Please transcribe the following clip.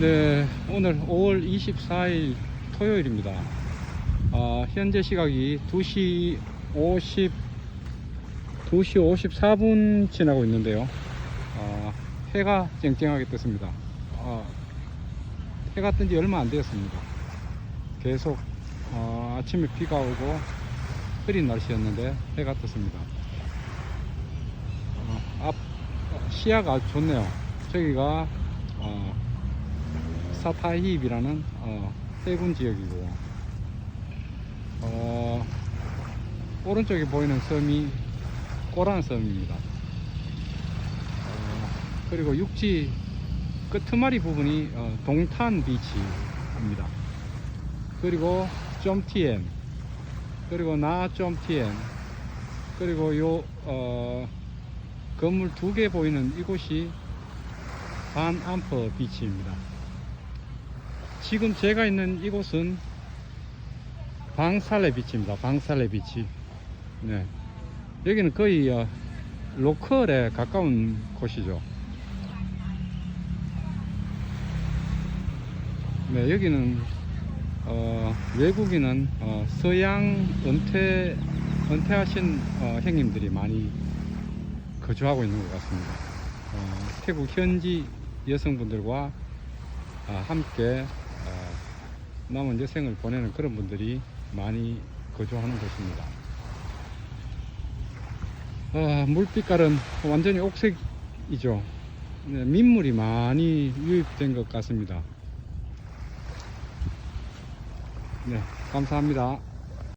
네, 오늘 5월 24일 토요일입니다. 아, 현재 시각이 2시 50, 2시 54분 지나고 있는데요. 아, 해가 쨍쨍하게 떴습니다. 아, 해가 뜬 지 얼마 안 되었습니다. 계속 어, 아침에 비가 오고 흐린 날씨였는데 해가 떴습니다. 어, 앞 어, 시야가 좋네요. 저기가 어, 사타히입이라는 어, 해군 지역이고 어, 오른쪽에 보이는 섬이 꼬란 섬입니다. 어, 그리고 육지 끝머리 부분이 어, 동탄 비치입니다. 그리고 점티엔 그리고 나 점티엔 그리고 요 어, 건물 두 개 보이는 이곳이 반 암퍼 비치입니다. 지금 제가 있는 이곳은 방살레 비치입니다. 방살레 비치. 네. 여기는 거의 어, 로컬에 가까운 곳이죠. 네, 여기는 어, 외국인은 어, 서양 은퇴 은퇴하신 어, 형님들이 많이 거주하고 있는 것 같습니다. 어, 태국 현지 여성분들과 아, 함께 어, 남은 여생을 보내는 그런 분들이 많이 거주하는 곳입니다. 아, 물빛깔은 완전히 옥색이죠. 네, 민물이 많이 유입된 것 같습니다. 네, 감사합니다.